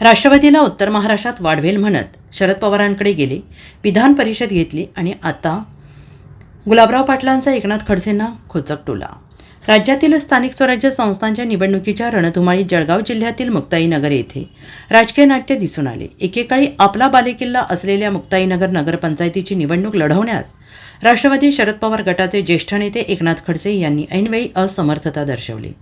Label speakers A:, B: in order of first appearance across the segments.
A: राष्ट्रवादीला उत्तर महाराष्ट्रात वाढवेल म्हणत शरद पवारांकडे गेले विधान परिषद घेतली आणि आता गुलाबराव पाटलांचा एकनाथ खडसेंना खोचक टोला. राज्यातील स्थानिक स्वराज्य संस्थांच्या निवडणुकीच्या रणधुमाळीत जळगाव जिल्ह्यातील मुक्ताईनगर येथे राजकीय नाट्य दिसून आले. एकेकाळी आपला बालेकिल्ला असलेल्या मुक्ताईनगर नगरपंचायतीची निवडणूक लढवण्यास राष्ट्रवादी शरद पवार गटाचे ज्येष्ठ नेते एकनाथ खडसे यांनी ऐनवेळी असमर्थता दर्शवली.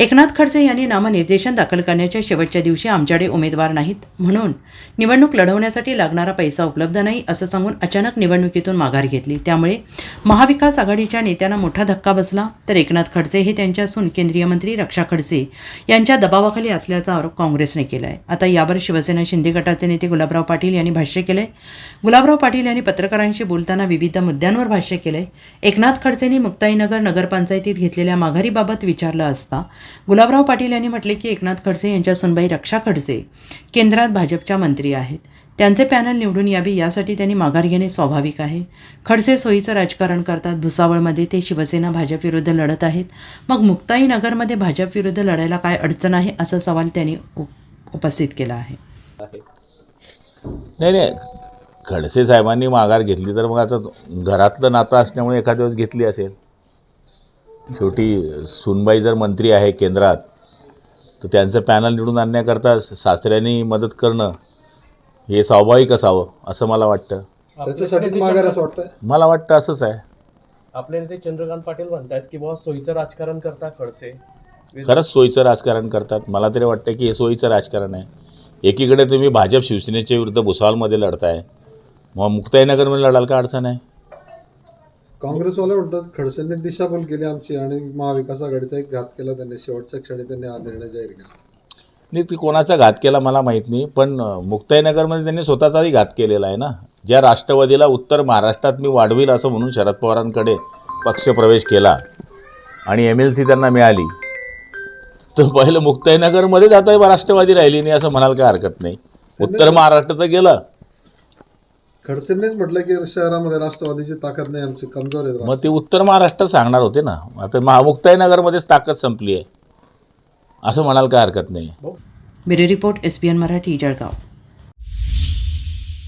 A: एकनाथ खडसे यांनी नामनिर्देशन दाखल करण्याच्या शेवटच्या दिवशी आमच्याकडे उमेदवार नाहीत म्हणून निवडणूक लढवण्यासाठी लागणारा पैसा उपलब्ध नाही असं सांगून अचानक निवडणुकीतून माघार घेतली. त्यामुळे महाविकास आघाडीच्या नेत्यांना मोठा धक्का बसला. तर एकनाथ खडसे हे त्यांच्या असून केंद्रीय मंत्री रक्षा खडसे यांच्या दबावाखाली असल्याचा आरोप काँग्रेसने केला आहे आता यावर शिवसेना शिंदे गटाचे नेते गुलाबराव पाटील यांनी भाष्य केलंय. गुलाबराव पाटील यांनी पत्रकारांशी बोलताना विविध मुद्द्यांवर भाष्य केलंय. एकनाथ खडसेंनी मुक्ताईनगर नगरपंचायतीत घेतलेल्या माघारीबाबत विचारलं असता गुलाबराव पाटील यांनी म्हटले की एकनाथ खडसे यांच्या सुनबाई रक्षा खडसे केंद्रात भाजपच्या मंत्री आहेत. त्यांचे पॅनल निवडून यावे यासाठी त्यांनी माघार घेणे स्वाभाविक आहे. खडसे सोयीचं राजकारण करतात. भुसावळमध्ये ते शिवसेना भाजप विरुद्ध लढत आहेत. मग मुक्ताई नगरमध्ये भाजप विरुद्ध लढायला काय अडचण आहे? असा सवाल त्यांनी उपस्थित केला आहे.
B: नाही नाही. खडसे साहेबांनी माघार घेतली तर मग आता घरातलं नातं असल्यामुळे एखाद्या वेळेस घेतली असेल. शेवटी सुनबाई जर मंत्री आहे केंद्रात तर त्यांचं पॅनल निवडून आणण्याकरता सासऱ्यांनी मदत करणं हे स्वाभाविक असावं असं मला वाटतं.
C: त्याच्यासाठीच माघार असं वाटतं
B: मला वाटतं असंच आहे.
D: आपले नेते चंद्रकांत पाटील म्हणतात की बाबा सोयीचं राजकारण करता खडसे.
B: खरंच सोयीचं राजकारण करतात. मला तरी वाटतं की हे सोयीचं राजकारण आहे. एकीकडे तुम्ही भाजप शिवसेनेच्या विरुद्ध भुसावळमध्ये लढताय. मग मुक्ताईनगरमध्ये लढाल का अडचण आहे
C: काँग्रेसवाले म्हणतात खडसेंनी दिशाभूल केली आमची आणि महाविकास आघाडीचा एक घात केला त्यांनी शेवटच्या क्षणी त्यांनी हा निर्णय जाहीर केला.
B: नाही ती कोणाचा घात केला मला माहीत नाही पण मुक्ताईनगरमध्ये त्यांनी स्वतःचाही घात केलेला आहे ना. ज्या राष्ट्रवादीला उत्तर महाराष्ट्रात मी वाढवील असं म्हणून शरद पवारांकडे पक्षप्रवेश केला आणि एम एल सी त्यांना मिळाली तर पहिलं मुक्ताईनगरमध्येच आता राष्ट्रवादी राहिली नाही असं म्हणाल काय हरकत नाही. उत्तर महाराष्ट्र तर गेलं
C: खडसेंनीच म्हटलं की शहरामध्ये राष्ट्रवादीची ताकद नाही आमची कमजोर आहे
B: मग ते उत्तर महाराष्ट्र सांगणार होते ना. आता महा मुक्ताईनगरमध्येच ताकद संपली आहे. असं म्हणाल काय हरकत नाही.
A: Bureau report S P N Marathi Jalgaon.